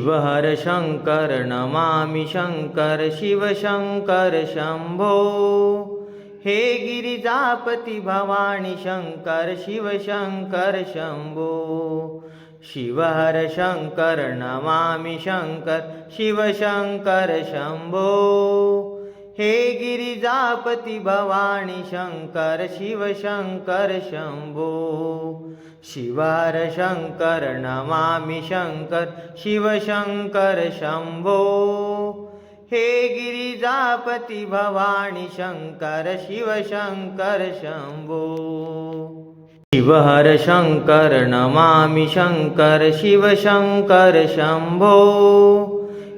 शिवहर शङ्कर नमामि शङ्कर शिवशङ्कर शम्भो हे गिरिजापति भवानि शङ्कर शिवशङ्कर शम्भो शिवहर शङ्कर नमामि शङ्कर शिवशङ्कर शम्भो हे गिरिजापति भवानी शङ्कर शिवशङ्कर शम्भो शिवार शङ्कर नमामि शङ्कर शिवशङ्कर शम्भो हे गिरिजापति भवानी शङ्कर शिवशङ्कर शम्भो शिवहर शङ्कर नमामि शङ्कर शिवशङ्कर शम्भो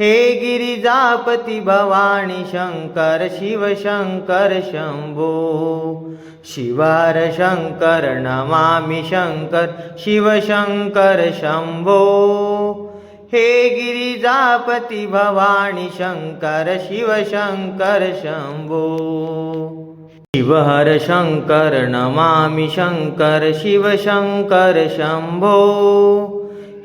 हे गिरिजापति भवानी शङ्कर शिवशङ्कर शम्भो शिवार शङ्कर नमामि शङ्कर शिवशङ्कर शम्भो हे गिरिजापति भवानी शङ्कर शिवशङ्कर शम्भो शिवहर शङ्कर नमामि शङ्कर शिवशङ्कर शम्भो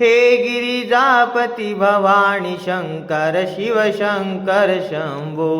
हे गिरिजापति भवानी शङ्कर शिवशङ्कर शम्भो